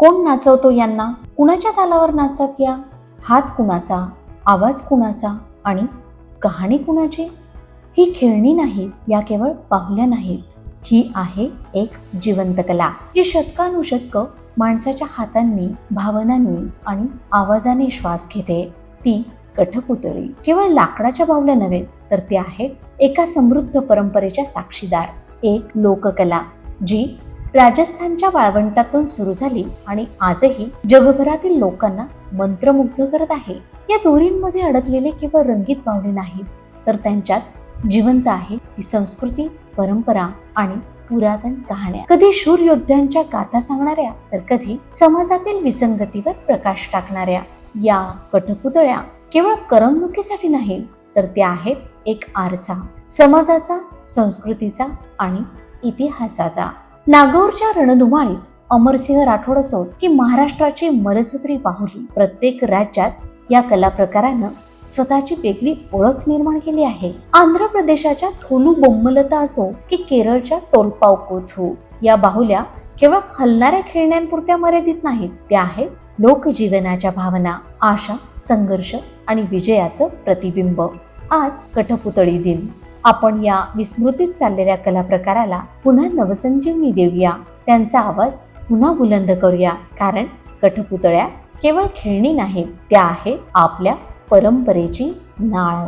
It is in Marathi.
कोण नाचवतो यांना? कुणाच्या तालावर नाचतात या? हात कुणाचा? आवाज कुणाचा? आणि कहाणी कुणाची? ही खेळणी नाही या केवळ बाहुल्या नाहीत ही आहे एक जिवंत कला जी शतकानुशतक माणसाच्या हातांनी भावनांनी आणि आवाजाने श्वास घेते. ती कठपुतळी. केवळ लाकडाच्या बाहुल्या नव्हे तर ते आहे एका समृद्ध परंपरेच्या साक्षीदार एक लोककला जी राजस्थानच्या वाळवंटातून सुरू झाली आणि आजही जगभरातील लोकांना मंत्रमुग्ध करत आहे. या दोरींमध्ये अडकलेले केवळ रंगीत बाहुले नाहीत तर त्यांच्यात जिवंत आहे ही संस्कृती परंपरा आणि पुरातन कहाण्या. कधी शूर योद्ध्यांच्या गाथा सांगणाऱ्या तर कधी समाजातील विसंगतीवर प्रकाश टाकणाऱ्या. या कठपुतळ्या केवळ करमणुकीसाठी नाही तर त्या आहेत एक आरसा. समाजाचा संस्कृतीचा आणि इतिहासाचा. नागौरच्या रणधुमाळीत अमरसिंह राठोड असो की महाराष्ट्राची मलसूत्री बाहुली प्रत्येक राज्यात या कला प्रकारानं स्वतःची वेगळी ओळख निर्माण केली आहे. आंध्र प्रदेशाच्या थोलू बोंबलता असो की केरळच्या टोलपाव कोथू या बाहुल्या केवळ हलणाऱ्या खेळण्यांपुरत्या मर्यादित नाहीत त्या आहेत लोकजीवनाच्या भावना आशा संघर्ष आणि विजयाचं प्रतिबिंब. आज कठपुतळी दिन. आपण या विस्मृतीत चाललेल्या कला प्रकाराला पुन्हा नवसंजीवनी देऊया. त्यांचा आवाज पुन्हा बुलंद करूया. कारण कठपुतळ्या केवळ खेळणी नाहीत त्या आहेत आपल्या परंपरेची नाळ.